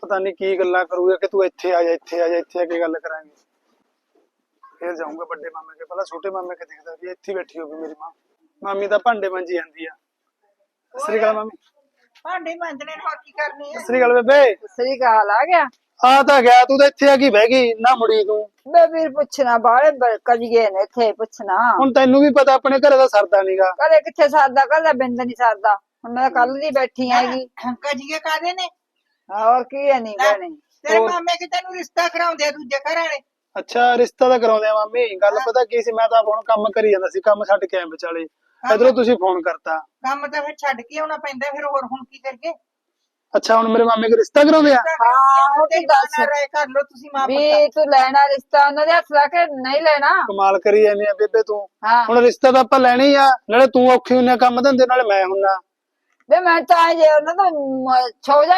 ਪਤਾ ਨਹੀਂ ਕੀ ਗੱਲਾਂ ਕਰੂਗਾ ਕਿ ਤੂੰ ਇੱਥੇ ਆ ਜਾ ਇੱਥੇ ਆ ਜਾ ਇੱਥੇ ਆ ਕੇ ਗੱਲ ਕਰਾਂਗੇ। ਫਿਰ ਜਾਊਂਗਾ ਵੱਡੇ ਮਾਮੇ ਕੇ ਪਹਿਲਾਂ ਛੋਟੇ ਮਾਮੇ ਕੇ ਦੇਖਦਾ ਵੀ ਇੱਥੇ ਬੈਠੀ ਹੋਵੇ ਮੇਰੀ ਮਾਂ। ਮਾਮੀ ਤਾਂ ਭਾਂਡੇ ਮਾਂਜੀ ਜਾਂਦੀ ਆ। ਸਤਿ ਸ੍ਰੀ ਅਕਾਲ ਮਾਮੀ। ਭਾਂਡੇ ਮਾਂਜਣੇ ਨੂੰ ਕੀ ਕਰਨੀ ਸਤਿ ਸ੍ਰੀ ਅਕਾਲ ਬੇਬੇ। ਸ੍ਰੀ ਅਕਾਲ ਆ ਗਿਆ? ਆ ਤਾਂ ਗਿਆ ਤੂੰ ਤਾਂ ਇੱਥੇ ਆ ਕੇ ਬਹਿ ਗਈ ਨਾ ਮੁੜੀ ਤੂੰ। ਬੇ ਵੀਰ ਪੁੱਛਣਾ ਬਾਲੇ ਕਜੀਏ ਨੇ ਇੱਥੇ ਪੁੱਛਣਾ। ਹੁਣ ਤੈਨੂੰ ਵੀ ਪਤਾ ਆਪਣੇ ਘਰੇ ਦਾ ਸਰਦਾ ਨੀਗਾ। ਕਦੇ ਕਿੱਥੇ ਸਰਦਾ? ਕਦੇ ਬਿੰਦ ਨਹੀਂ ਸਰਦਾ। ਹੁਣ ਮੈਂ ਕੱਲ ਦੀ ਬੈਠੀ ਹੈਗੀ ਕਜੀਏ ਕਾਦੇ ਨੇ? ਹੋਰ ਕੀ ਹੈ ਨਹੀਂ ਬਣੀ ਤੇਰੇ ਹੋਰ? ਮਾਮੇ ਕਿ ਤੈਨੂੰ ਰਿਸ਼ਤਾ ਕਰਾਉਂਦੇ ਆ ਦੂਜੇ ਘਰ ਵਾਲੇ? ਅੱਛਾ ਰਿਸ਼ਤਾ ਤਾਂ ਕਰਾਉਂਦੇ ਆ ਮਾਮੀ। ਗੱਲ ਪਤਾ ਕੀ ਸੀ ਮੈਂ ਤਾਂ ਹੁਣ ਕੰਮ ਕਰੀ ਜਾਂਦਾ ਸੀ ਕੰਮ ਛੱਡ ਕੇ ਆਇਆ ਵਿਚਾਲੇ। ਇਧਰੋਂ ਤੁਸੀਂ ਫੋਨ ਕਰਤਾ। ਕੰਮ ਤਾਂ ਫਿਰ ਛੱਡ ਕੇ ਆਉਣਾ ਪੈਂਦਾ ਫਿਰ ਹੋਰ ਹੁਣ ਕੀ ਕਰਗੇ ਅੱਛਾ ਹੁਣ ਮੇਰੇ ਮਾਮੇ ਕੇ ਰਿਸ਼ਤਾ ਕਰਾਉਂਦੇ ਆ? ਹਾਂ ਉਹ ਤੇ ਤੂੰ ਦੱਸ। ਰਾਏ ਕਰ ਲੋ ਤੁਸੀਂ ਮਾਂ ਪੁੱਤ ਵੀ ਤੂੰ। ਲੈਣਾ ਰਿਸ਼ਤਾ ਉਹਨਾਂ ਦੇ ਹੱਥ ਲਾ ਕੇ ਨਹੀਂ ਲੈਣਾ। ਕਮਾਲ ਕਰੀ ਜਾਂਦੀ ਆ ਬੇਬੇ ਤੂੰ। ਹਾਂ। ਹੁਣ ਰਿਸ਼ਤਾ ਤਾਂ ਆਪਾਂ ਲੈਣਾ ਹੀ ਆ ਨਾਲੇ ਤੂੰ ਔਖੀ ਹੁੰਨੇ ਕੰਮ ਧੰਦੇ ਨਾਲੇ ਮੈਂ ਹੁੰਨਾ। ਵੇ ਮੈਂ ਤਾਂ ਜੇ ਉਹਨਾਂ ਦਾ ਛੋ